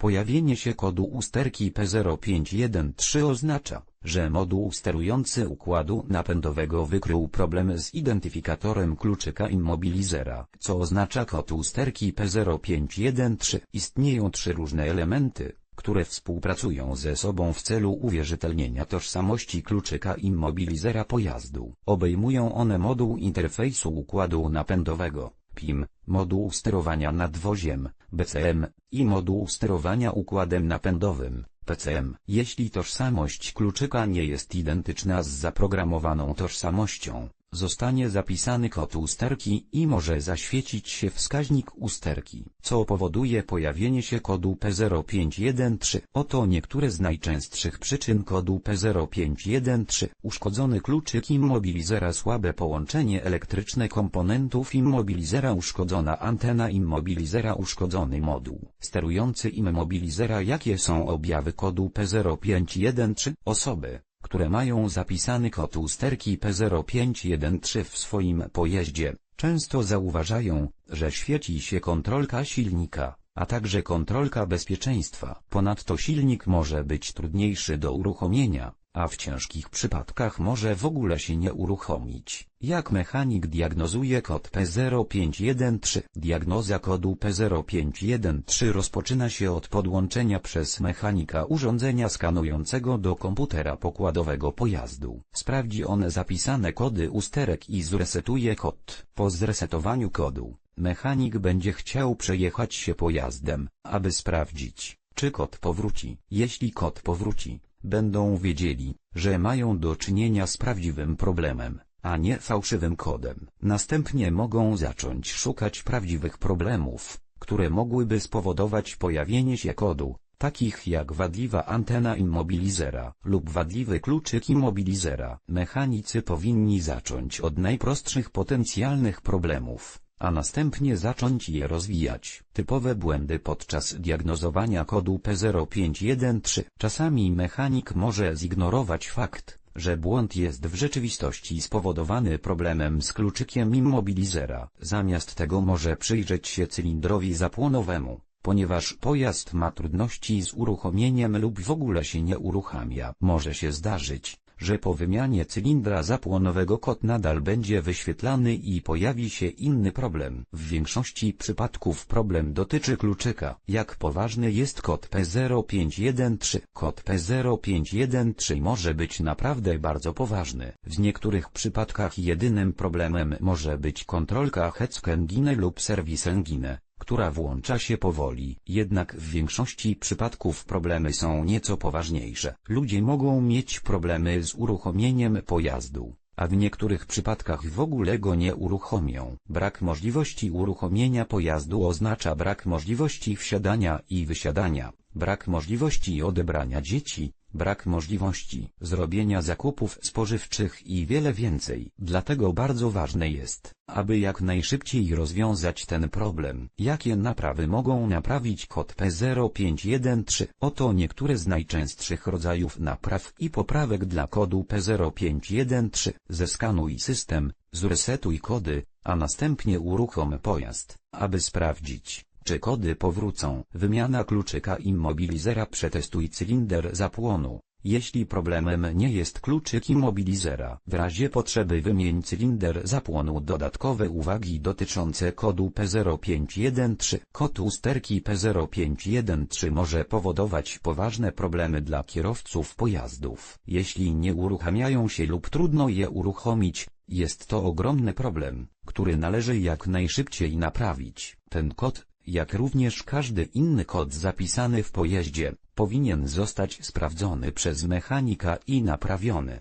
Pojawienie się kodu usterki P0513 oznacza, że moduł sterujący układu napędowego wykrył problem z identyfikatorem kluczyka immobilizera, co oznacza kod usterki P0513. Istnieją trzy różne elementy, które współpracują ze sobą w celu uwierzytelnienia tożsamości kluczyka immobilizera pojazdu. Obejmują one moduł interfejsu układu napędowego, PIM, moduł sterowania nadwoziem, BCM, i moduł sterowania układem napędowym, PCM. Jeśli tożsamość kluczyka nie jest identyczna z zaprogramowaną tożsamością, zostanie zapisany kod usterki i może zaświecić się wskaźnik usterki, co powoduje pojawienie się kodu P0513. Oto niektóre z najczęstszych przyczyn kodu P0513. Uszkodzony kluczyk immobilizera słabe połączenie elektryczne komponentów immobilizera uszkodzona antena immobilizera uszkodzony moduł sterujący immobilizera Jakie są objawy kodu P0513? Osoby które mają zapisany kod usterki P0513 w swoim pojeździe, często zauważają, że świeci się kontrolka silnika, a także kontrolka bezpieczeństwa. Ponadto silnik może być trudniejszy do uruchomienia, a w ciężkich przypadkach może w ogóle się nie uruchomić. Jak mechanik diagnozuje kod P0513? Diagnoza kodu P0513 rozpoczyna się od podłączenia przez mechanika urządzenia skanującego do komputera pokładowego pojazdu. Sprawdzi on zapisane kody usterek i zresetuje kod. Po zresetowaniu kodu, mechanik będzie chciał przejechać się pojazdem, aby sprawdzić, czy kod powróci. Jeśli kod powróci, będą wiedzieli, że mają do czynienia z prawdziwym problemem, a nie fałszywym kodem. Następnie mogą zacząć szukać prawdziwych problemów, które mogłyby spowodować pojawienie się kodu, takich jak wadliwa antena immobilizera lub wadliwy kluczyk immobilizera. Mechanicy powinni zacząć od najprostszych potencjalnych problemów, a następnie zacząć je rozwijać. Typowe błędy podczas diagnozowania kodu P0513. Czasami mechanik może zignorować fakt, że błąd jest w rzeczywistości spowodowany problemem z kluczykiem immobilizera. Zamiast tego może przyjrzeć się cylindrowi zapłonowemu, ponieważ pojazd ma trudności z uruchomieniem lub w ogóle się nie uruchamia. Może się zdarzyć, że po wymianie cylindra zapłonowego kod nadal będzie wyświetlany i pojawi się inny problem. W większości przypadków problem dotyczy kluczyka. Jak poważny jest kod P0513? Kod P0513 może być naprawdę bardzo poważny. W niektórych przypadkach jedynym problemem może być kontrolka heck engine lub serwis engine która włącza się powoli. Jednak w większości przypadków problemy są nieco poważniejsze. Ludzie mogą mieć problemy z uruchomieniem pojazdu, a w niektórych przypadkach w ogóle go nie uruchomią. Brak możliwości uruchomienia pojazdu oznacza brak możliwości wsiadania i wysiadania, brak możliwości odebrania dzieci, brak możliwości zrobienia zakupów spożywczych i wiele więcej. Dlatego bardzo ważne jest, aby jak najszybciej rozwiązać ten problem. Jakie naprawy mogą naprawić kod P0513? Oto niektóre z najczęstszych rodzajów napraw i poprawek dla kodu P0513. Zeskanuj system, zresetuj kody, a następnie uruchom pojazd, aby sprawdzić, czy kody powrócą. Wymiana kluczyka immobilizera Przetestuj cylinder zapłonu. Jeśli problemem nie jest kluczyk immobilizera, w razie potrzeby wymień cylinder zapłonu dodatkowe uwagi dotyczące kodu P0513. Kod usterki P0513 może powodować poważne problemy dla kierowców pojazdów. Jeśli nie uruchamiają się lub trudno je uruchomić, jest to ogromny problem, który należy jak najszybciej naprawić. Ten kod jak również każdy inny kod zapisany w pojeździe, powinien zostać sprawdzony przez mechanika i naprawiony.